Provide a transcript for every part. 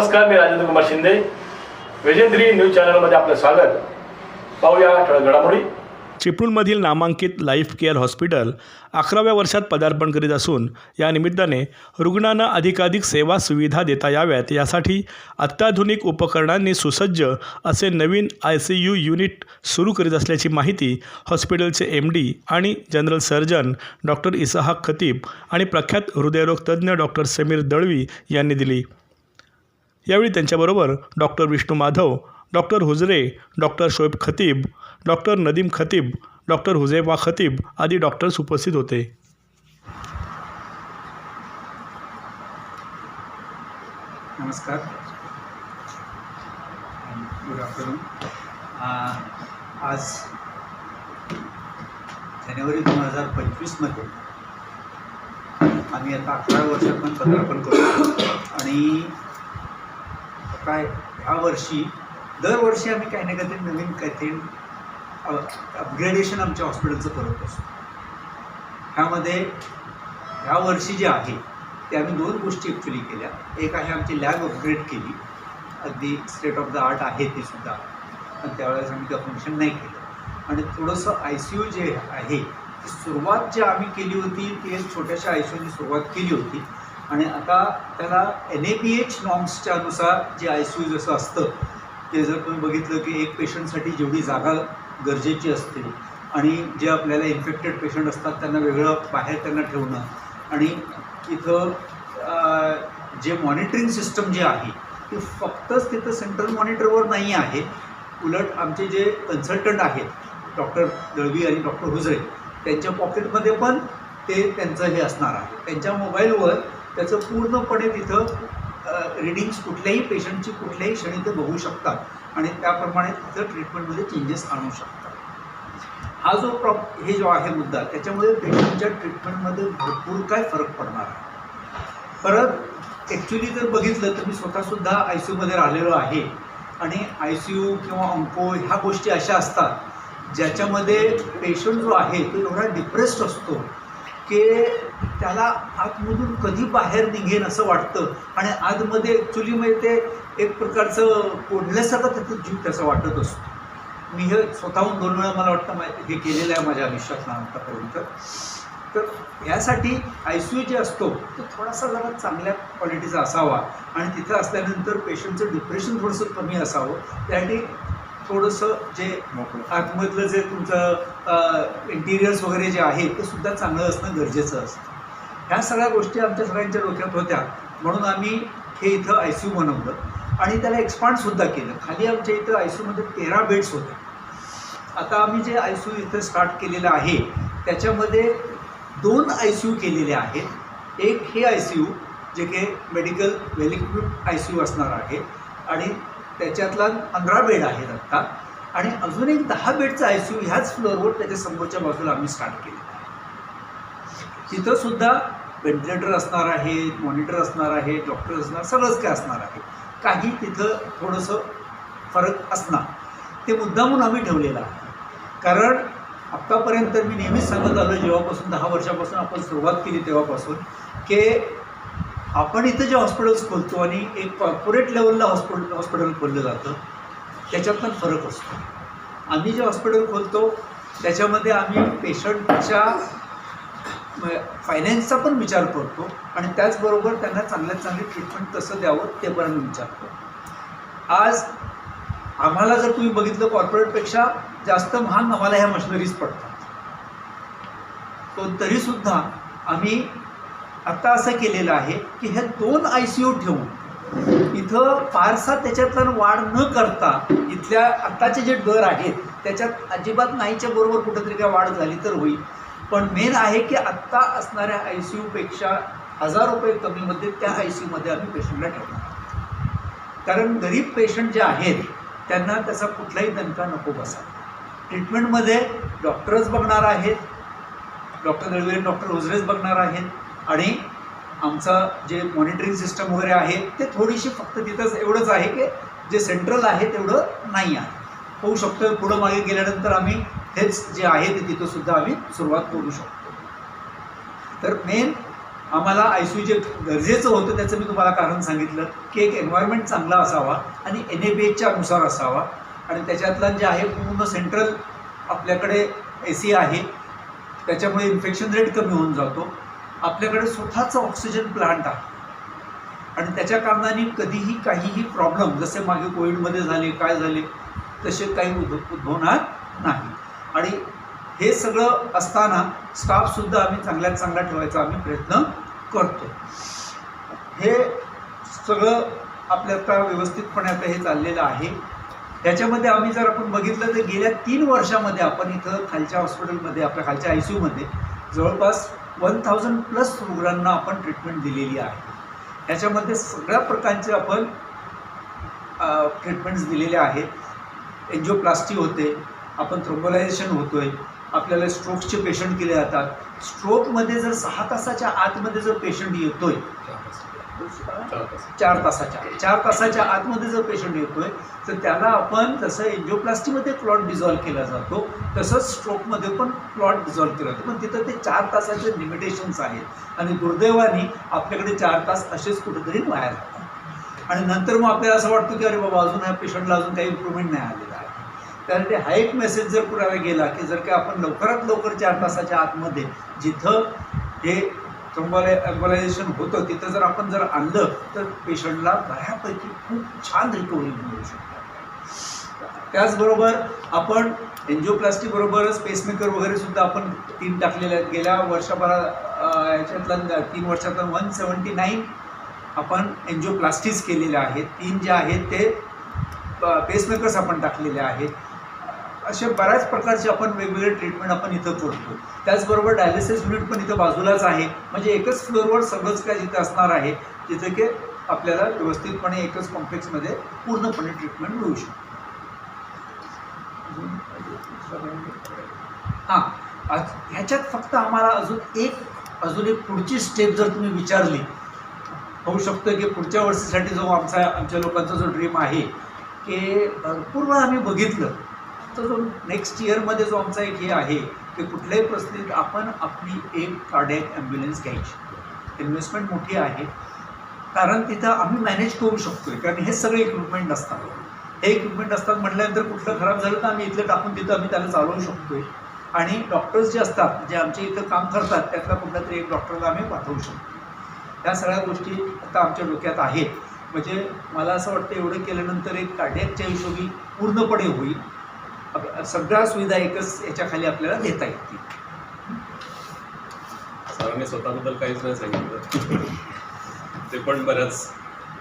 नमस्कार मी राजेंद्र कुमार शिंदे. वेजेंद्री न्यूज चॅनलमध्ये आपलं स्वागत. पाहूया ठळक घडामोडी. चिपळूणमधील नामांकित लाईफ केअर हॉस्पिटल अकराव्या वर्षात पदार्पण करीत असून या निमित्ताने रुग्णांना अधिकाधिक सेवा सुविधा देता याव्यात. यासाठी अत्याधुनिक उपकरणांनी सुसज्ज असे नवीन आय सी यू युनिट सुरू करीत असल्याची माहिती हॉस्पिटलचे एम डी आणि general surgeon doctor Ishaq Khatib आणि प्रख्यात हृदयरोग तज्ज्ञ डॉक्टर समीर दळवी यांनी दिली. यावेळी त्यांच्याबरोबर doctor Vishnu Madhav doctor Hujare doctor Shoaib Khatib doctor Nadeem Khatib doctor Huzefa Khatib आदी डॉक्टर्स उपस्थित होते. नमस्कार. गुड आफ्टरनून आज जानेवारी दोन हजार पंचवीसमध्ये आम्ही आता अकरा वर्षात पण पदार्पण करतो आणि काय ह्या वर्षी दरवर्षी आम्ही काही ना काहीतरी नवीन काहीतरी अपग्रेडेशन आमच्या हॉस्पिटलचं करत असतो. ह्यामध्ये ह्या वर्षी जे आहे ते आम्ही दोन गोष्टी ॲक्च्युली केल्या. एक आहे आमची लॅब अपग्रेड केली. अगदी स्टेट ऑफ द आर्ट आहे ती सुद्धा. पण त्यावेळेस आम्ही त्या फंक्शन नाही केलं. आणि थोडंसं आय सी यू जे आहे ती सुरुवात जी आम्ही केली होती ती एक छोट्याशा आय सी यूची सुरुवात केली होती. आणि आता त्याला एन ए पी एच नॉर्म्सच्या अनुसार जे आय सी यू जसं असतं ते जर तुम्ही बघितलं की एक पेशंटसाठी जेवढी जागा गरजेची असते आणि जे आपल्याला इन्फेक्टेड पेशंट असतात त्यांना वेगळं बाहेर त्यांना ठेवणं आणि इथं जे मॉनिटरिंग सिस्टम जे आहे ते फक्तच तिथं सेंट्रल मॉनिटरवर नाही आहे. उलट आमचे जे कन्सल्टंट आहेत डॉक्टर दळवी आणि डॉक्टर हुजरे त्यांच्या पॉकेटमध्ये पण ते त्यांचं हे असणार आहे. त्यांच्या मोबाईलवर त्याचं पूर्णपणे तिथं रिडिंग्स कुठल्याही पेशंटची कुठल्याही क्षणी ते बघू शकतात. आणि त्याप्रमाणे तिथं ट्रीटमेंटमध्ये चेंजेस आणू शकतात. हा जो प्रॉप हे जो आहे मुद्दा त्याच्यामुळे पेशंटच्या ट्रीटमेंटमध्ये भरपूर काय फरक पडणार आहे. परत ॲक्च्युली जर बघितलं तर मी स्वतःसुद्धा आय सी यूमध्ये राहिलेलो आहे. आणि आय सी यू किंवा अंको ह्या गोष्टी अशा असतात ज्याच्यामध्ये पेशंट जो आहे तो एवढा डिप्रेस्ड असतो की त्याला आतमधून कधी बाहेर निघेन असं वाटतं. आणि आतमध्ये ॲक्च्युली म्हणजे ते एक प्रकारचं कोंडल्यासारखं त्याचं जीव त्याचा वाटत असतो. मी हे स्वतःहून दोन वेळा मला वाटतं मा- हे केलेलं आहे माझ्या आयुष्यात आतापर्यंत तर यासाठी आय सी यू जे असतो तो थोडासा जरा चांगल्या क्वालिटीचा असावा. आणि तिथं असल्यानंतर पेशंटचं डिप्रेशन थोडंसं कमी असावं. त्यासाठी थोडंसं जे आतमधलं जे तुमचं इंटिरियर्स वगैरे जे आहे ते सुद्धा चांगलं असणं गरजेचं असतं. ह्या सगळ्या गोष्टी आमच्या सगळ्यांच्या डोक्यात होत्या. म्हणून आम्ही हे इथं आय सी यू बनवलं. आणि त्याला एक्सपांडसुद्धा केलं. खाली आमच्या इथं आय सी यूमध्ये तेरा बेड्स होते आता आम्ही जे आय सी यू इथं स्टार्ट केलेलं आहे त्याच्यामध्ये दोन आय सी यू केलेले आहेत. एक हे आय सी यू जे काही medical well equipped I C U असणार आहे. आणि त्याच्यातला पंधरा बेड आहेत आत्ता आणि अजून एक दहा बेडचं आय सी यू ह्याच फ्लोअरवर त्याच्या समोरच्या बाजूला आम्ही स्टार्ट केलेलं आहे. तिथंसुद्धा व्हेंटिलेटर असणार आहे मॉनिटर असणार आहे डॉक्टर असणार सगळंच काय असणार आहे. काही तिथं थोडंसं फरक असणार. ते मुद्दामून आम्ही ठेवलेलं आहे. कारण आत्तापर्यंत मी नेहमीच सांगत आलो जेव्हापासून दहा वर्षापासून आपण सुरुवात केली तेव्हापासून की आपण इथं जे हॉस्पिटल्स खोलतो आणि एक कॉर्पोरेट लेवलला हॉस्पिटल हॉस्पिटल खोललं जातं त्याच्यात पण फरक असतो. आम्ही जे हॉस्पिटल खोलतो त्याच्यामध्ये आम्ही पेशंटच्या म्हणजे फायनान्सचा पण विचार करतो आणि त्याचबरोबर त्यांना चांगल्यात चांगली ट्रीटमेंट कसं द्यावं ते पण आम्ही विचार करतो. आज आम्हाला जर तुम्ही बघितलं कॉर्पोरेटपेक्षा जास्त महाग आम्हाला ह्या मशिनरीज पडतात. तो तरीसुद्धा आम्ही आत्ता असं केलेलं आहे की हे दोन आय सी यू ठेवून इथं फारसा त्याच्यातला वाढ न करता इथल्या आत्ताचे जे दर आहेत त्याच्यात अजिबात नाहीच्या बरोबर कुठंतरी काय वाढ झाली तर होईल. पण मेन आहे की आत्ता असणाऱ्या आय सी यूपेक्षा हजार रुपये कमीमध्ये त्या आय सी यूमध्ये आम्ही पेशंटला ठेवणार. कारण गरीब पेशंट जे आहेत त्यांना त्याचा कुठलाही दणका नको बसा. ट्रीटमेंटमध्ये डॉक्टरच बघणार आहेत डॉक्टर दळवे डॉक्टर ओझरेच बघणार आहेत आणि आमचं जे मॉनिटरिंग सिस्टम वगैरे आहे ते थोडीशी फक्त तिथंच एवढंच आहे की जे सेंट्रल आहे तेवढं नाही आहे. होऊ शकतं पुढं मागे गेल्यानंतर आम्ही हेच जे आहे ते तिथं सुद्धा आम्ही सुरुवात करू शकतो. तर मेन आम्हाला आय सी जे गरजेचं होतं त्याचं मी तुम्हाला कारण सांगितलं की एक एन्व्हायरमेंट चांगला असावा आणि एन ए बी एचच्या अनुसार असावा. आणि त्याच्यातला जे आहे पूर्ण सेंट्रल आपल्याकडे ए सी आहे त्याच्यामुळे इन्फेक्शन रेट कमी होऊन जातो. आपल्याकडे स्वतःचं ऑक्सिजन प्लांट आहे. आणि त्याच्या कारणाने कधीही काहीही प्रॉब्लेम जसे मागे कोविडमध्ये झाले काय झाले तसे काही उद्भ उद्भवणार नाही. आणि हे सगळं असताना स्टाफसुद्धा आम्ही चांगल्यात चांगला ठेवायचा आम्ही प्रयत्न करतो. हे सगळं आपल्या आता व्यवस्थितपणे आता हे चाललेलं आहे. त्याच्यामध्ये आम्ही जर आपण बघितलं तर गेल्या तीन वर्षामध्ये आपण इथं खालच्या हॉस्पिटलमध्ये आपल्या खालच्या आय सी यूमध्ये जवळपास वन थाउजंड प्लस रुग्णांना आपण ट्रीटमेंट दिलेली आहे. ह्याच्यामध्ये सगळ्या प्रकारचे आपण ट्रीटमेंट्स दिलेल्या आहेत. एन्जिओप्लास्टी होते आपण थ्रोम्बोलायझेशन होतोय. आपल्याला स्ट्रोकचे पेशंट केले जातात. स्ट्रोकमध्ये जर सहा तासाच्या आतमध्ये जर पेशंट येतोय चार तासाच्या चार तासाच्या आतमध्ये जर पेशंट येतोय तर त्याला आपण जसं एन्जिओप्लास्टीमध्ये क्लॉट डिझॉल्व्ह केला जातो तसंच स्ट्रोकमध्ये पण क्लॉट डिझॉल्व्ह केला जातो. पण तिथं ते चार तासाचे लिमिटेशन्स आहेत. आणि दुर्दैवाने आपल्याकडे चार तास असेच कुठेतरी वाया जातात. आणि नंतर मग आपल्याला असं वाटतं की अरे बाबा अजून ह्या पेशंटला अजून काही इम्प्रूव्हमेंट नाही आलेलं आहे. त्यासाठी हा एक मेसेज जर कुणाला गेला की जर का आपण लवकरात लवकर चार तासाच्या आतमध्ये जिथं हे थ्रोम्बोलाय अम्बलायझेशन होतं तिथं जर आपण जर आणलं तर पेशंटला बऱ्यापैकी खूप छान रिकव्हरी मिळू शकते. त्याचबरोबर आपण एन्जिओप्लास्टीबरोबरच पेसमेकर वगैरे सुद्धा आपण तीन टाकलेले आहेत. गेल्या वर्षभरा याच्यातला तीन वर्षातला वन सेवन्टी नाईन आपण एन्जिओप्लास्टीज केलेल्या आहेत. तीन जे आहेत ते पेसमेकर्स आपण टाकलेले आहेत. असे बऱ्याच प्रकारचे आपण वेगवेगळे ट्रीटमेंट आपण इथं करतो त्याचबरोबर डायलिसिस युनिट पण इथं बाजूलाच आहे. म्हणजे एकच फ्लोअरवर सगळंच काय जिथं असणार आहे जिथे की आपल्याला व्यवस्थितपणे एकच कॉम्प्लेक्समध्ये पूर्णपणे ट्रीटमेंट मिळू शकतो. हां आज- ह्याच्यात फक्त आम्हाला अजून एक अजून एक पुढची स्टेप जर तुम्ही विचारली होऊ शकतं की पुढच्या वर्षीसाठी जो आमचा आमच्या लोकांचा जो ड्रीम आहे की भरपूर वेळा आम्ही बघितलं तर जो नेक्स्ट इयरमध्ये जो आमचा एक हे आहे की कुठल्याही परिस्थितीत आपण आपली एक कार्डियक ॲम्ब्युलन्स घ्यायची. इन्व्हेस्टमेंट मोठी आहे. कारण तिथं आम्ही मॅनेज करू शकतोय. कारण हे सगळे इक्विपमेंट असतात हे इक्विपमेंट असतात म्हटल्यानंतर कुठलं खराब झालं तर आम्ही इथलं टाकून तिथं आम्ही त्याला चालवू शकतोय. आणि डॉक्टर्स जे असतात जे आमच्या इथं काम करतात त्यातला कुठला तरी एक डॉक्टरला आम्ही पाठवू शकतो ह्या सगळ्या गोष्टी आता आमच्या डोक्यात आहेत. म्हणजे मला असं वाटतं एवढं केल्यानंतर एक कार्डियकच्या हिशोबी पूर्णपणे होईल. सगळ्या सुविधा एकच याच्याखाली आपल्याला देता येतील. सरांनी स्वतःबद्दल काहीच नाही सांगितलं. ते पण बऱ्याच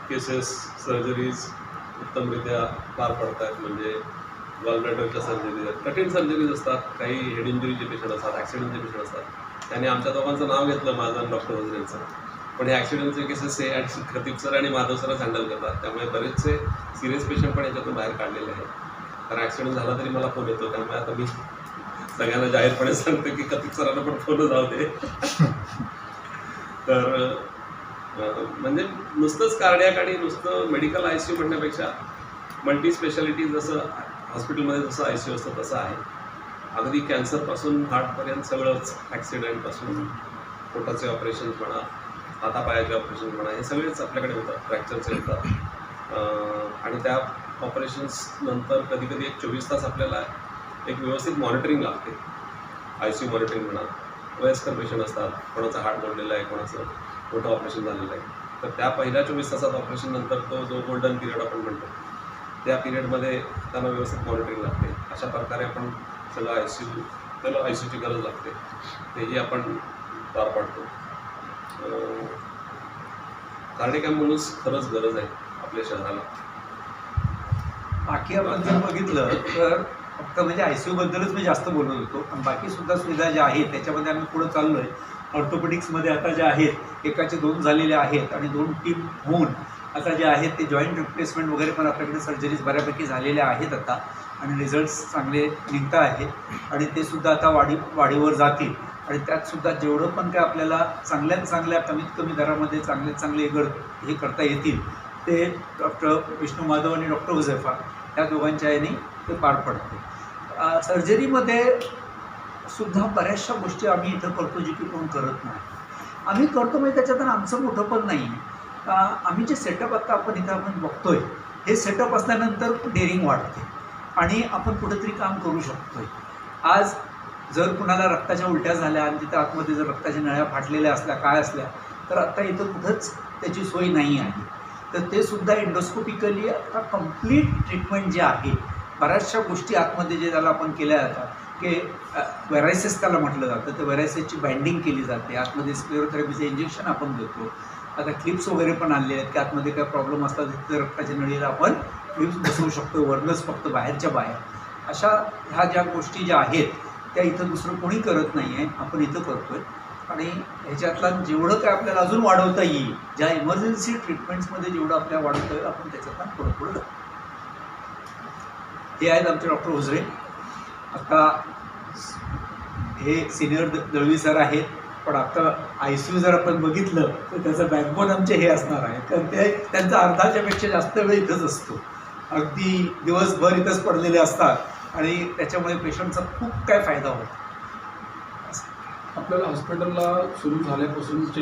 केसेस सर्जरीज उत्तमरित्या पार पडत आहेत म्हणजे गॉलब्लॅडरच्या सर्जरीज आहेत. कठीण सर्जरीज असतात. काही हेड इंजुरीचे पेशंट असतात ॲक्सिडेंटचे पेशंट असतात. त्याने आमच्या दोघांचं नाव घेतलं माझं आणि डॉक्टर वजरेंचं. पण हे ॲक्सिडेंटचे केसेस हे ॲट खतीब सर आणि माधव सरच हँडल करतात. त्यामुळे बरेचसे सिरियस पेशंट पण याच्यातून बाहेर काढलेले आहेत. कारण ॲक्सिडेंट झाला तरी मला फोन येतो. त्यामुळे आता मी सगळ्यांना जाहीरपणे सांगतो की कथित सरांना पण फोन जाऊ दे. तर म्हणजे नुसतंच कार्डियाक आणि नुसतं मेडिकल आय सी यू म्हणण्यापेक्षा मल्टी स्पेशालिटी जसं हॉस्पिटलमध्ये जसं आय सी यू असतं तसं आहे. अगदी कॅन्सरपासून हार्टपर्यंत सगळंच ॲक्सिडेंटपासून पोटाचे ऑपरेशन्स म्हणा हातापायाचे ऑपरेशन म्हणा हे सगळेच आपल्याकडे होतात फ्रॅक्चरचे होतात आणि त्या ऑपरेशन्स नंतर कधी कधी एक चोवीस तास आपल्याला एक व्यवस्थित मॉनिटरिंग लागते. आय सी यू मॉनिटरिंग म्हणा वयस्कर पेशंट असतात कोणाचं हार्ट मोडलेलं आहे कोणाचं मोठं ऑपरेशन झालेलं आहे. तर त्या पहिल्या चोवीस तासात ऑपरेशननंतर तो जो गोल्डन पिरियड आपण म्हणतो त्या पिरियडमध्ये त्यांना व्यवस्थित मॉनिटरिंग लागते. अशा प्रकारे आपण सगळं आय सी यू त्याला आय सी यूची गरज लागते. तेही आपण पार पाडतो. कार्डिक ॲम्ब्युलन्स खरंच गरज आहे आपल्या शहराला. बाकी आपण जर बघितलं तर फक्त म्हणजे आय सी बद्दलच मी जास्त बोलत होतो. पण बाकी सुद्धा सुविधा ज्या आहेत त्याच्यामध्ये आम्ही पुढे चाललो आहे ऑर्थोपेडिक्समध्ये आता ज्या आहेत एकाचे दोन झालेले आहेत आणि दोन टीम होऊन आता जे आहेत ते जॉईंट रिप्लेसमेंट वगैरे पण आपल्याकडे सर्जरीज बऱ्यापैकी झालेल्या आहेत आता. आणि रिझल्ट्स चांगले निघत आहेत आणि ते सुद्धा आता वाढी वाढीवर जातील. आणि त्यातसुद्धा जेवढं पण काय आपल्याला चांगल्यात चांगल्या कमीत कमी दरामध्ये चांगले चांगले गड हे करता येतील ते डॉक्टर विष्णू माधव आणि डॉक्टर हुझेफा त्या दोघांच्या याने ते पार पडते. सर्जरीमध्ये सुद्धा बऱ्याचशा गोष्टी आम्ही इथं करतो जी की कोण करत नाही. आम्ही करतो म्हणजे त्याच्यात आमचं मोठं पण नाही. का आम्ही जे सेटअप आता आपण इथं आपण बघतोय हे सेटअप असल्यानंतर डेअरिंग वाढते आणि आपण कुठेतरी काम करू शकतोय. आज जर कुणाला रक्ताच्या उलट्या झाल्या आणि तिथं आतमध्ये जर रक्ताच्या नळ्या फाटलेल्या असल्या काय असल्या तर आत्ता इथं कुठंच त्याची सोय नाही आहे. तर ते सुद्धा एंडोस्कोपिकली आता कंप्लीट ट्रीटमेंट जे आहे बऱ्याचशा गोष्टी आतमध्ये जे त्याला आपण केल्या जातात की व्हेरायसेस त्याला म्हटलं जातं. तर व्हेरायसेसची बँडिंग केली जाते. आतमध्ये स्क्लेरोथेरपीचं इंजेक्शन आपण देतो आता क्लिप्स वगैरे पण आले आहेत की आतमध्ये काय प्रॉब्लेम असला तर रक्ताच्या नळीला आपण क्लिप्स बसवू शकतो. वरनच फक्त बाहेरच्या बाहेर. अशा ह्या ज्या गोष्टी ज्या आहेत त्या इथं दुसरं कोणी करत नाही आहे आपण इथं करतो आहे आणि ह्याच्यातला जेवढं काय आपल्याला अजून वाढवता येईल ज्या इमर्जन्सी ट्रीटमेंट्समध्ये जेवढं आपल्याला वाढवता येईल आपण त्याच्यातला पुढं पुढं हे आहेत आमचे डॉक्टर उजरे. आता हे सिनियर द दळवी सर आहेत पण आता आय सी यू जर आपण बघितलं तर त्याचं बॅकबोन आमचे हे असणार आहे. कारण ते त्यांचा अर्धाच्यापेक्षा जास्त वेळ इथंच असतो. अगदी दिवसभर इथंच पडलेले असतात. आणि त्याच्यामुळे पेशंटचा खूप काय फायदा होतो. आपल्याला हॉस्पिटलला सुरू झाल्यापासूनचे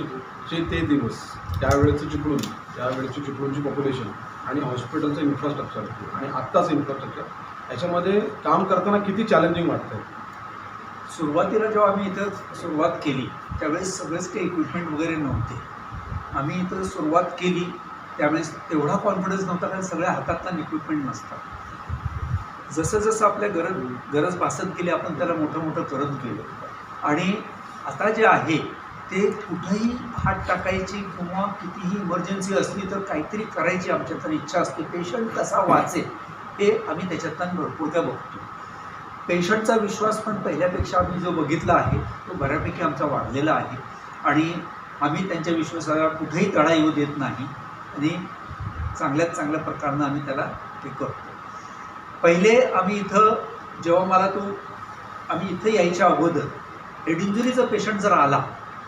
जे ते दिवस त्यावेळेचं चिपळूण त्यावेळेची चिपळूणची पॉप्युलेशन आणि हॉस्पिटलचं इन्फ्रास्ट्रक्चर आणि आत्ताचं इन्फ्रास्ट्रक्चर याच्यामध्ये काम करताना किती चॅलेंजिंग वाटतं सुरुवातीला जेव्हा आम्ही इथं सुरुवात केली त्यावेळेस सगळेच काही इक्विपमेंट वगैरे नव्हते. आम्ही इथं सुरुवात केली त्यावेळेस तेवढा कॉन्फिडन्स नव्हता कारण सगळ्या हातातला इक्विपमेंट नसतात जसं जसं आपल्या गरज गरज भासत गेली आपण त्याला मोठं मोठं करत गेलो. आणि आता जे आहे ते कुठंही हात टाकायची किंवा कितीही इमर्जन्सी असली तर काहीतरी करायची आमच्यातून इच्छा असते. पेशंट कसा वाचेल हे आम्ही त्याच्यातून भरपूर काय बघतो. पेशंटचा विश्वास पण पहिल्यापेक्षा आम्ही जो बघितला आहे तो बऱ्यापैकी आमचा वाढलेला आहे. आणि आम्ही त्यांच्या विश्वासाला कुठेही तडा येऊ देत नाही. आणि चांगल्यात चांगल्या प्रकारनं आम्ही त्याला हे करतो. पहिले आम्ही इथं जेव्हा मला तो आम्ही इथं यायच्या अगोदर हेड इंजुरीचा पेशंट जर आला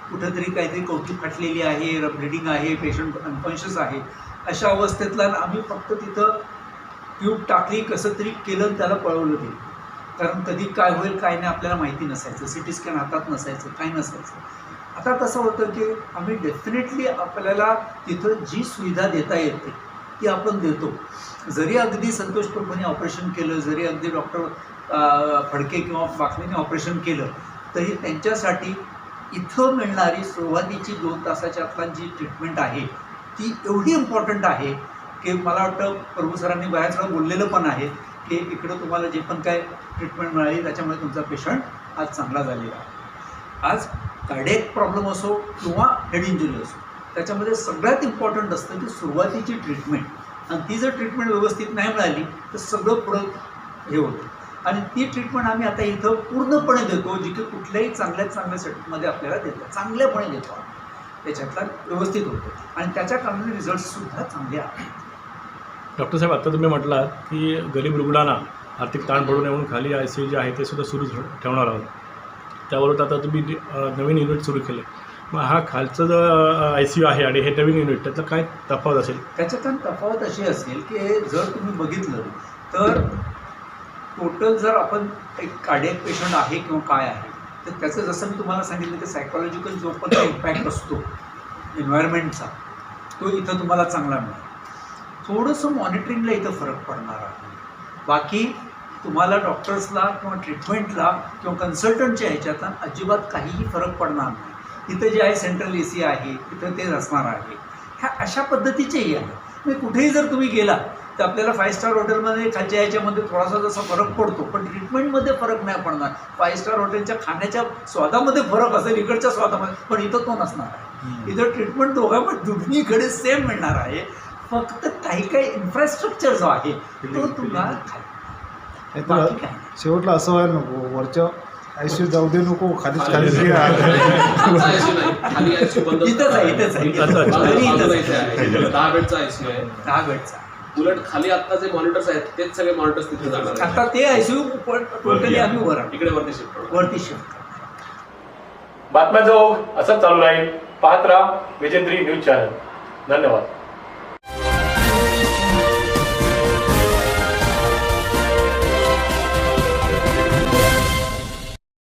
कुठंतरी काहीतरी कौतुक फाटलेली आहे ब्लिडिंग आहे पेशंट अनकॉन्शियस आहे अशा अवस्थेतला आम्ही फक्त तिथं ट्यूब टाकली कसं तरी केलं त्याला पळवलं गेलं. कारण कधी काय होईल काय नाही आपल्याला माहिती नसायचं. सी टी स्कॅन हातात नसायचं काय नसायचं. आता कसं होतं की आम्ही डेफिनेटली आपल्याला तिथं जी सुविधा देता येते ती आपण देतो. जरी अगदी संतोष प्रभूने ऑपरेशन केलं जरी अगदी डॉक्टर फडके किंवा बाखलेने ऑपरेशन केलं तरी त्यांच्यासाठी इथं मिळणारी सुरुवातीची दोन तासाच्या आतला जी ट्रीटमेंट आहे ती एवढी इम्पॉर्टंट आहे की मला वाटतं प्रभू सरांनी बऱ्याच वेळा बोललेलं पण आहे की इकडं तुम्हाला जे पण काय ट्रीटमेंट मिळाली त्याच्यामुळे तुमचा पेशंट आज चांगला झालेला आहे. आज कार्डियक प्रॉब्लेम असो किंवा हेड इंजुरी असो त्याच्यामध्ये सगळ्यात इम्पॉर्टंट असतं की सुरुवातीची ट्रीटमेंट आणि ती जर ट्रीटमेंट व्यवस्थित नाही मिळाली तर सगळं पुढं हे होतं. आणि ती ट्रीटमेंट आम्ही आता इथं पूर्णपणे देतो जी की कुठल्याही चांगल्यात चांगल्या सेटअपमध्ये आपल्याला देतो. चांगल्यापणे देतो आम्ही. त्याच्यातला व्यवस्थित होतो. आणि त्याच्या कारणाने रिझल्टसुद्धा चांगले आहेत. डॉक्टर साहेब आता तुम्ही म्हटलात की गरीब रुग्णांना आर्थिक ताण पडू नये म्हणून खाली आय सी यू जे आहे ते सुद्धा सुरू ठेवणार आहोत. त्याबरोबर आता तुम्ही नवीन युनिट सुरू केलं. मग हा खालचं जो आय सी यू आहे आणि हे नवीन युनिट त्यातलं काय तफावत असेल? त्याच्यातून तफावत अशी असेल की जर तुम्ही बघितलं तर टोटल जर आपण एक कार्डियक पेशंट आहे किंवा काय आहे तर त्याचं जसं मी तुम्हाला सांगितलं की सायकोलॉजिकल जो पण इम्पॅक्ट असतो एन्व्हायरमेंटचा तो इथं तुम्हाला चांगला मिळेल. थोडंसं मॉनिटरिंगला इथं फरक पडणार आहे. बाकी तुम्हाला डॉक्टर्सला किंवा ट्रीटमेंटला किंवा कन्सल्टंटच्या ह्याच्यातला अजिबात काहीही फरक पडणार नाही. इथं जे आहे सेंट्रल ए सी आहे तिथं ते असणार आहे. ह्या अशा पद्धतीचेही आहे. म्हणजे कुठेही जर तुम्ही गेला तर आपल्याला फाय स्टार हॉटेलमध्ये खालच्या याच्यामध्ये थोडासा जसा फरक पडतो पण ट्रीटमेंटमध्ये फरक नाही पडणार. फाय स्टार हॉटेलच्या खाण्याच्या स्वादामध्ये फरक असेल इकडच्या स्वादामध्ये पण इथं तो नसणार आहे. इथं ट्रीटमेंट दोघा पण दोन्हीकडे सेम मिळणार आहे. फक्त काही काही इन्फ्रास्ट्रक्चर जो आहे तो तुला. शेवटला असं व्हायला नको वरच्या आयसीयू जाऊ दे नको खालीच खालीच खाली खाली इथंच आहे. इथंच आहे. दहा बेडचा आयसीयू आहे. दहा बेडचा. उलट खाली आता जे मॉनिटर्स आहेत तेच सगळे मॉनिटर्स तिथे जाणार आता ते आयसीयू टोटली आम्ही वर. इकडे वरती शिफ्ट वरती शिफ्ट बातम्याचा ओघ असंच चालू राहील. पाहत राहा विजेंद्री न्यूज चॅनल. धन्यवाद.